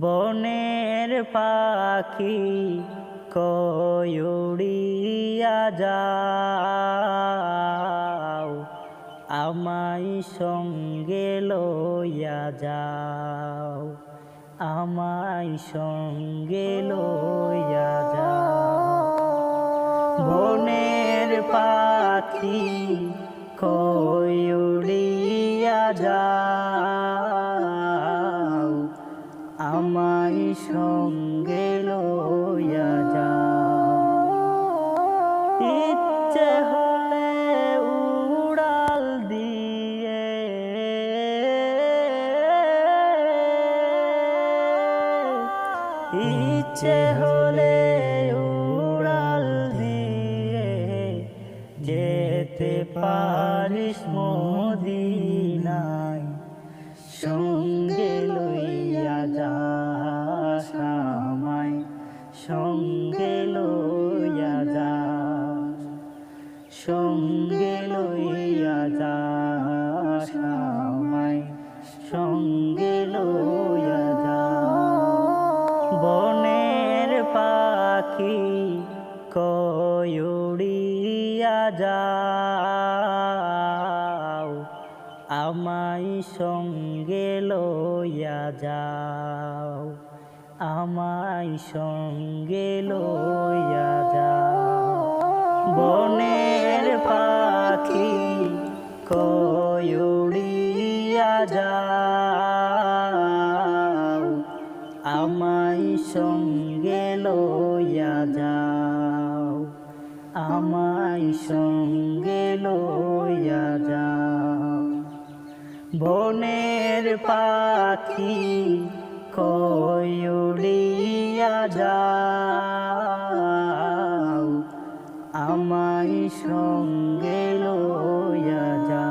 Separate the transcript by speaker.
Speaker 1: বনের পাখি কয়ুড়িয়া যাও আমায় সঙ্গে লইয়া যাও আমায় সঙ্গে লইয়া যাও। বনের পাখি কয়ুড়িয়া যাও। আমায় সঙ্গে লইয়া যাও। ইচ্ছে হলে ইচ্ছে হলে উড়াল দিয়ে যেতে পারিস মদিনায়। সঙ্গে লইয়া যাস আমায় সঙ্গে লইয়া যাস সঙ্গে লইয়া যাস কয়ুড়িয়া যাও, আমায় সঙ্গে লইয়া যাও, আমায় সঙ্গে লইয়া যাও। বনের পাখি কয়ুড়িয়া যাও, আমায় সঙ্গে লইয়া যাও। আমায় সঙ্গে লইয়া যা বনের পাখি কয়ুড়িয়া যাও। আমায় সঙ্গে লইয়া যা